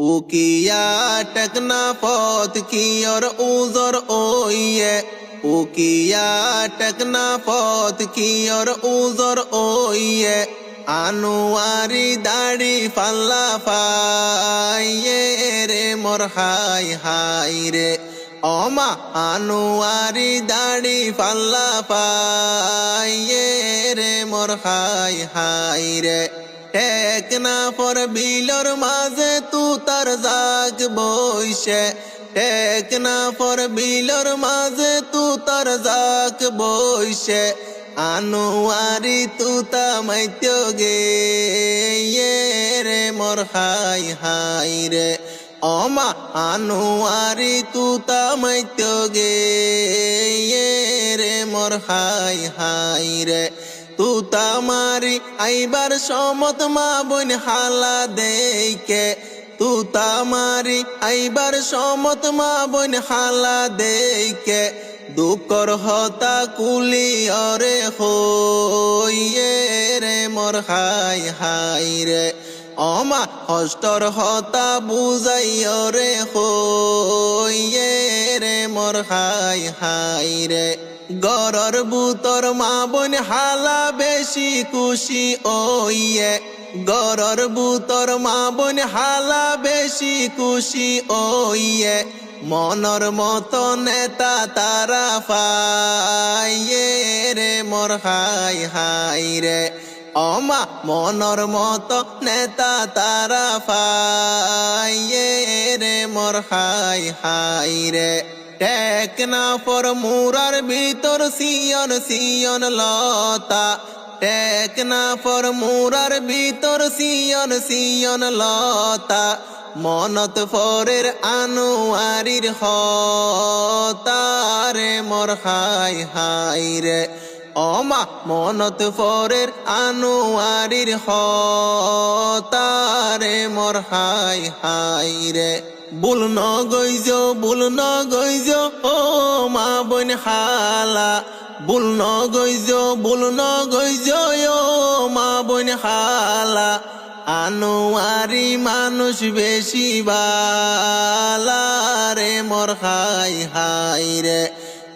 উকিয়া টেকনা পথ কিয়র উজর ওইয়ে? উকিয়া টেকনা পথ কিয়র উজর ওইয়ে? আনুয়ারি দাড়ি পাল্লা পাইয়ে রে মোর হাই হাই রে। অমা আনুয়ারি দাড়ি পাল্লা পাইয়ে রে মোর হাই হাই রে। টেকনা পর বিলর মাঝে তু তার জাগ বইসে। টেকনা পর বিলর মাঝে তু তার জাগ বইসে। আনুয়ারি তু তামাইত্য গে ইয়ে রে মোর হাই হাই রে। অমা আনুয়ারি তু তামাইত্য গে রে মোর হাই হাই রে। তু তামারি আইবার সমত মা বোন হালা দেইকে। তুতামারি আইবার সমত মা বোন হালা দেইকে। দুকর হতা কুলি অরে হইয়ে রে মোর হাই হাই রে। অমা হস্তর হতা বুঝাই রে হইয়ে রে মোর হাই হাই রে গরর বুতর মা বোন হালা বেশি খুশি ওইয়ে গরর বুতর মা বোন হালা বেশি খুশি ওইয়ে মনর মতো নেতা তারা পাইয়ে রে মোর হাই হাই রে অমা মনর মতো নেতা তারা ফাইয়ে রে মোর হাই হাই রে। টেকনা পর মুরার ভিতর সিয়ন সিয়ন লতা। টেকনা পর মুরার ভিতর সিয়ন সিয়ন লতা। মনত ফরের আনুয়ারির হতারে মোর হাই হাই রে। অমা মনত ফরের আনুয়ারির হতারে মোর হাই হাই রে। বুল ন গইজ বুল ন গইজ ও মা বোন হালা। বুল ন গইজ বুল ন গইজ ও মা বোন হালা। আনোয়ারি মানুষ বেশি বালা রে মোর হাই হাই রে।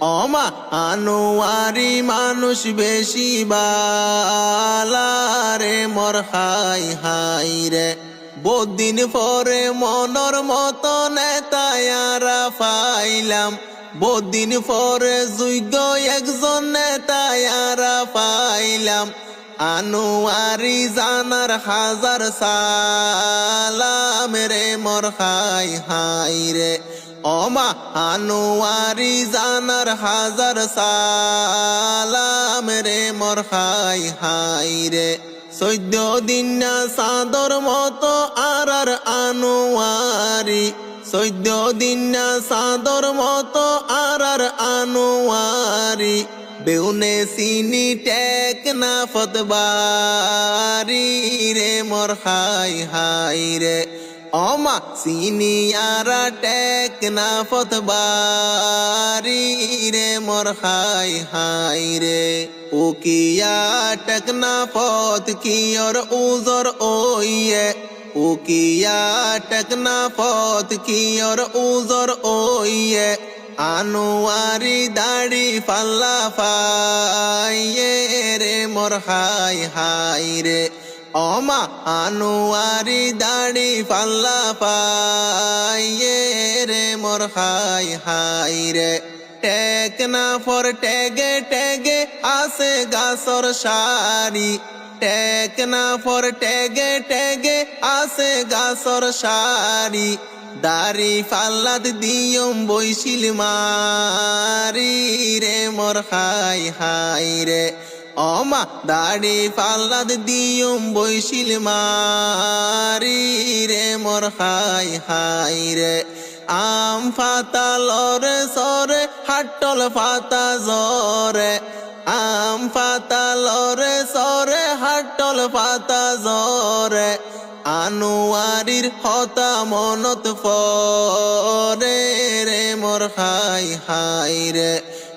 অমা আনোয়ারি মানুষ বেশি বালা রে মোর হাই হাই রে। বদিন পরে মনর মতো নেতায়ারা পাইলাম। বদিন পরে যোগ্য একজন নেতায়ারা পাইলাম। আনোয়ারি জানার হাজার সালাম রে, মোর হাই হাই রে। অমা আনোয়ারি জানার হাজার সালাম রে মোর হাই হাই রে। চৈদ্য দিন না চাঁদর মতো আর আর আনোয়ারি। চৈদ্য দিন না চাঁদর মতো আর আর আনোয়ারি। বেউনে চিনি টেক না ফতবারি রে মোর হাই হাই রে। অমা চিনি আরা টেক না ফতবারি রে, মোর হাই হাই রে। উকিয়া টেক না ফত কিয়র উজর ওইয়ে? উকিয়া টেক না ফত কিয়র উজর ওইয়ে? আনোয়ারি দাড়ি পাল্লা পাইয়ে রে, মোর হাই হাই রে। অমা আনোয়ারি দাড়ি পাল্লা পাইয়ে রে, মোর হাই হাই রে। টেকনা ফর টেগে টেগে আসে গাছর সারি। টেকনা ফর টেগে টেগে আসে গাছর সারি। দাড়ি ফাল্লাদ দিয়ম বইছিল মারি রে, মোর হাই হাই রে। অমা দাড়ি ফাল্লাদ দিয়ম বইছিল মারি রে মোর হাই হাই রে। আম ফাতা লরে সরে হাটল ফাতা জরে। আম ফাতা লরে সরে হাটল ফাতা জরে। আনোয়ারির হতা মনত ফরে রে মোর হাই হাই রে।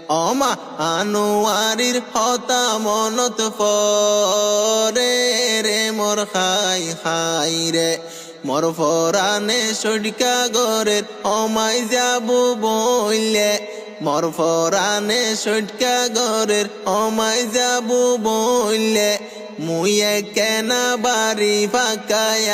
অমা আনোয়ারির হতা মনত ফরে রে, মোর হাই হাই রে। মর ফরানে সটকা গরের অমাই যাব বইলে। মর ফরানে সটকা গরের অমাই যাব বইলে। মুয়ে কেনা বাড়ি ফাঁকায়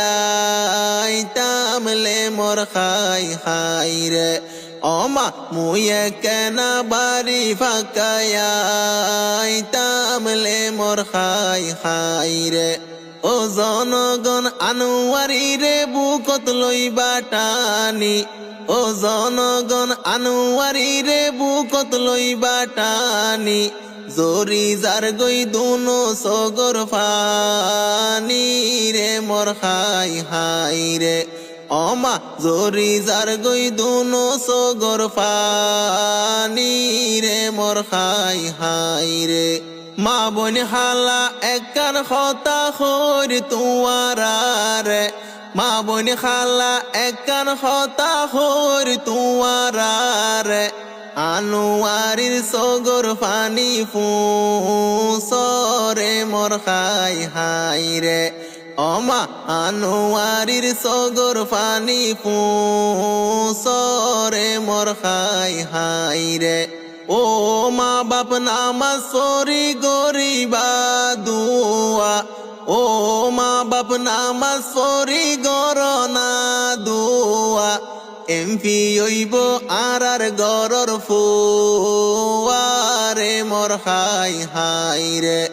তামলে মোর খাই খাই রে। অমা, মুয়ে কেনা বাড়ি ফাঁকায় তামলে মোর খাই খাই রে। ও জনগণ, আনুয়ারি রে, বুকত লইবা টানি। ও জনগণ, আনুয়ারি রে, বুকত লইবা টানি। জরি যার গই দুনো সগর ফানি রে, মোর খাই হাই রে। অমা জরি যার গই দুনো সগর ফানি রে মোর খাই হাই রে মা বন হালা একান খতা খর তুয়ারে মা বন খালা একান খতা খর তুয়ারে আনুয়ারির সগর ফানি ফুসরে মোর খাই হাই রে অমা আনুয়ারির সগর ফানি ফুসরে মোর খাই হাই রে। ও মা বাপ, নামাজ সরি গরিবা দুয়া। ও মা বাপ, নামাজ সরি গরনা দুয়া। এমপি হইব আর আর গরর ফুয়ারে মোর হাই হাই রে।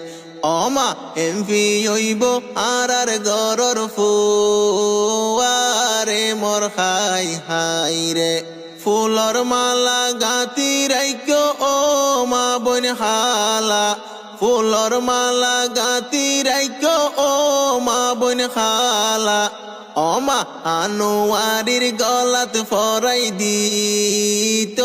অমা এমপি হইব আর আর গরর ফুয়ারে মোর হাই হাই রে ফুলর মালা গাতি রাইক ও মা বন হালা ফুলর মালা গাতি রাইক ও মা বন খালা অমা আনোয়ারির গলাত ফরাই দিত